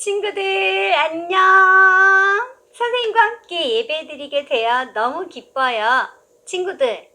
친구들 안녕. 선생님과 함께 예배 드리게 되어 너무 기뻐요. 친구들,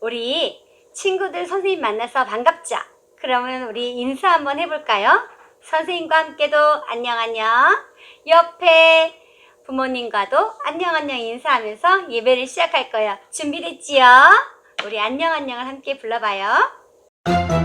우리 친구들 선생님 만나서 반갑자. 그러면 우리 인사 한번 해볼까요? 선생님과 함께도 안녕 안녕. 옆에 부모님과도 안녕 안녕 인사하면서 예배를 시작할 거예요. 준비됐지요? 우리 안녕 안녕을 함께 불러봐요.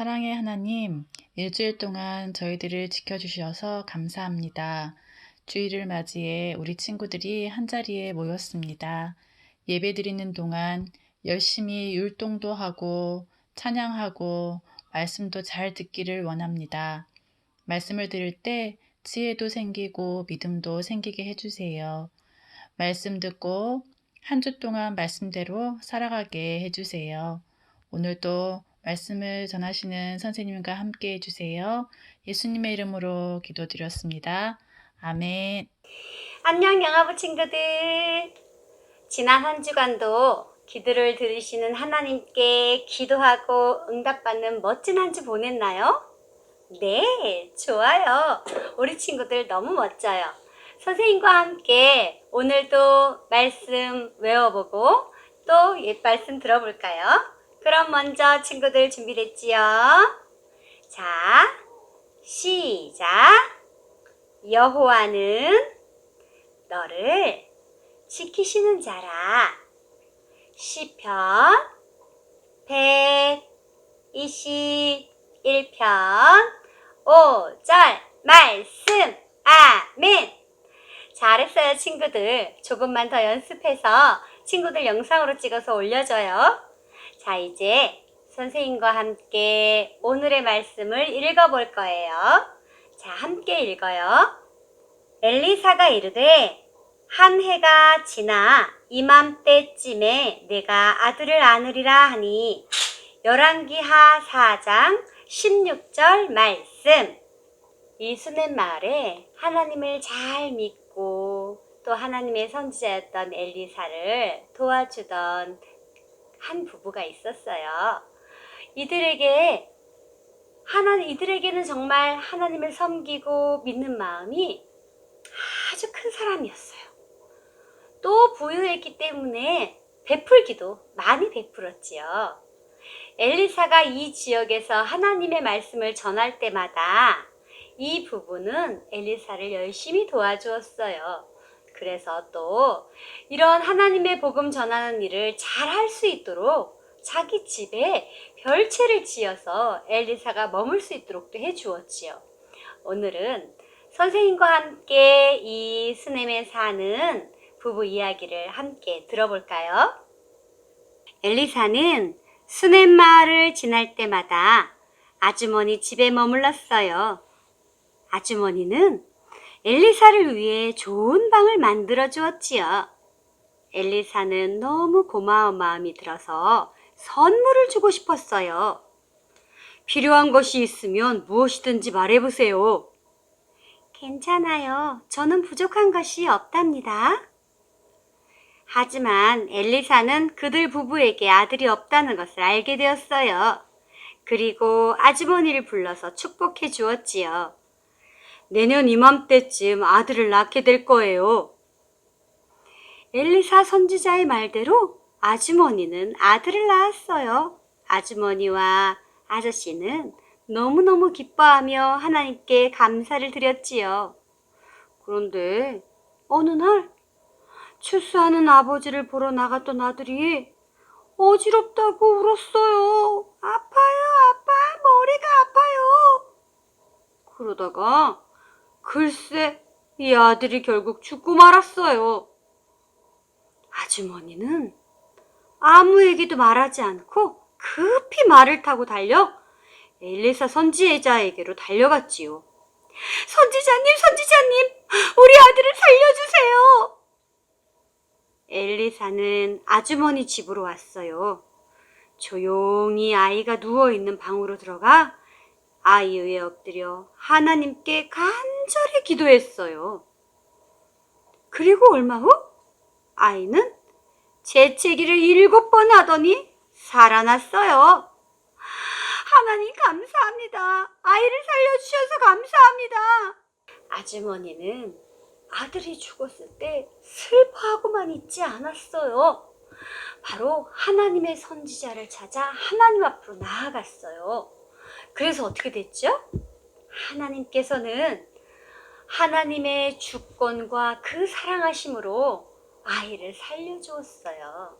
사랑의 하나님, 일주일 동안 저희들을 지켜주셔서 감사합니다. 주일을 맞이해 우리 친구들이 한자리에 모였습니다. 예배 드리는 동안 열심히 율동도 하고 찬양하고 말씀도 잘 듣기를 원합니다. 말씀을 들을 때 지혜도 생기고 믿음도 생기게 해주세요. 말씀 듣고 한 주 동안 말씀대로 살아가게 해주세요. 오늘도 말씀을 전하시는 선생님과 함께 해주세요. 예수님의 이름으로 기도드렸습니다. 아멘. 안녕 영아부 친구들. 지난 한 주간도 기도를 들으시는 하나님께 기도하고 응답받는 멋진 한 주 보냈나요? 네, 좋아요. 우리 친구들 너무 멋져요. 선생님과 함께 오늘도 말씀 외워보고 또 옛 말씀 들어볼까요? 그럼 먼저 친구들 준비됐지요? 자, 시작. 여호와는 너를 지키시는 자라. 시편 121편 5절 말씀 아멘. 잘했어요, 친구들. 조금만 더 연습해서 친구들 영상으로 찍어서 올려줘요. 자, 이제 선생님과 함께 오늘의 말씀을 읽어볼 거예요. 자, 함께 읽어요. 엘리사가 이르되 한 해가 지나 이맘때쯤에 내가 아들을 안으리라 하니 열왕기하 4장 16절 말씀 이 수넴 마을에 하나님을 잘 믿고 또 하나님의 선지자였던 엘리사를 도와주던 한 부부가 있었어요. 이들에게 하나 이들에게는 정말 하나님을 섬기고 믿는 마음이 아주 큰 사람이었어요. 또 부유했기 때문에 베풀기도 많이 베풀었지요. 엘리사가 이 지역에서 하나님의 말씀을 전할 때마다 이 부부는 엘리사를 열심히 도와주었어요. 그래서 또 이런 하나님의 복음 전하는 일을 잘 할 수 있도록 자기 집에 별채를 지어서 엘리사가 머물 수 있도록도 해 주었지요. 오늘은 선생님과 함께 이 스넴에 사는 부부 이야기를 함께 들어볼까요? 엘리사는 수넴 마을을 지날 때마다 아주머니 집에 머물렀어요. 아주머니는 엘리사를 위해 좋은 방을 만들어 주었지요. 엘리사는 너무 고마운 마음이 들어서 선물을 주고 싶었어요. 필요한 것이 있으면 무엇이든지 말해보세요. 괜찮아요. 저는 부족한 것이 없답니다. 하지만 엘리사는 그들 부부에게 아들이 없다는 것을 알게 되었어요. 그리고 아주머니를 불러서 축복해 주었지요. 내년 이맘때쯤 아들을 낳게 될 거예요. 엘리사 선지자의 말대로 아주머니는 아들을 낳았어요. 아주머니와 아저씨는 너무너무 기뻐하며 하나님께 감사를 드렸지요. 그런데 어느 날 출소하는 아버지를 보러 나갔던 아들이 어지럽다고 울었어요. 아파요, 아빠, 머리가 아파요. 그러다가 글쎄 이 아들이 결국 죽고 말았어요. 아주머니는 아무에게도 말하지 않고 급히 말을 타고 달려 엘리사 선지자에게로 달려갔지요. 선지자님, 선지자님, 우리 아들을 살려주세요. 엘리사는 아주머니 집으로 왔어요. 조용히 아이가 누워있는 방으로 들어가 아이 위에 엎드려 하나님께 간 절히 기도했어요. 그리고 얼마 후 아이는 재채기를 일곱 번 하더니 살아났어요. 하나님 감사합니다. 아이를 살려주셔서 감사합니다. 아주머니는 아들이 죽었을 때 슬퍼하고만 있지 않았어요. 바로 하나님의 선지자를 찾아 하나님 앞으로 나아갔어요. 그래서 어떻게 됐죠? 하나님께서는 하나님의 주권과 그 사랑하심으로 아이를 살려주었어요.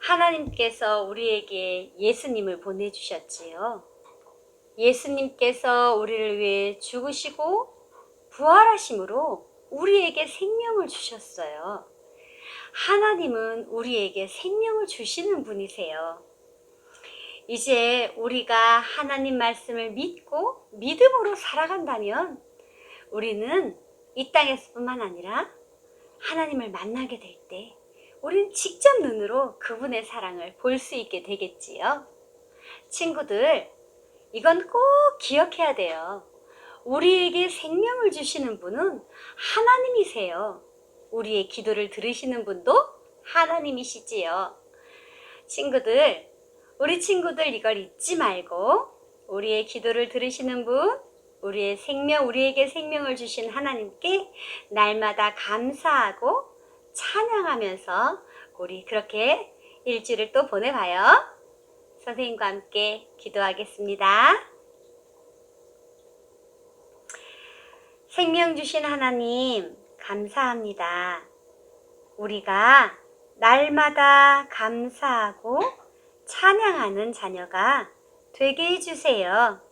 하나님께서 우리에게 예수님을 보내주셨지요. 예수님께서 우리를 위해 죽으시고 부활하심으로 우리에게 생명을 주셨어요. 하나님은 우리에게 생명을 주시는 분이세요. 이제 우리가 하나님 말씀을 믿고 믿음으로 살아간다면 우리는 이 땅에서뿐만 아니라 하나님을 만나게 될 때 우리는 직접 눈으로 그분의 사랑을 볼 수 있게 되겠지요. 친구들, 이건 꼭 기억해야 돼요. 우리에게 생명을 주시는 분은 하나님이세요. 우리의 기도를 들으시는 분도 하나님이시지요. 친구들, 우리 친구들 이걸 잊지 말고 우리의 기도를 들으시는 분 우리의 생명, 우리에게 생명을 주신 하나님께 날마다 감사하고 찬양하면서 우리 그렇게 일주일을 또 보내봐요. 선생님과 함께 기도하겠습니다. 생명 주신 하나님, 감사합니다. 우리가 날마다 감사하고 찬양하는 자녀가 되게 해주세요.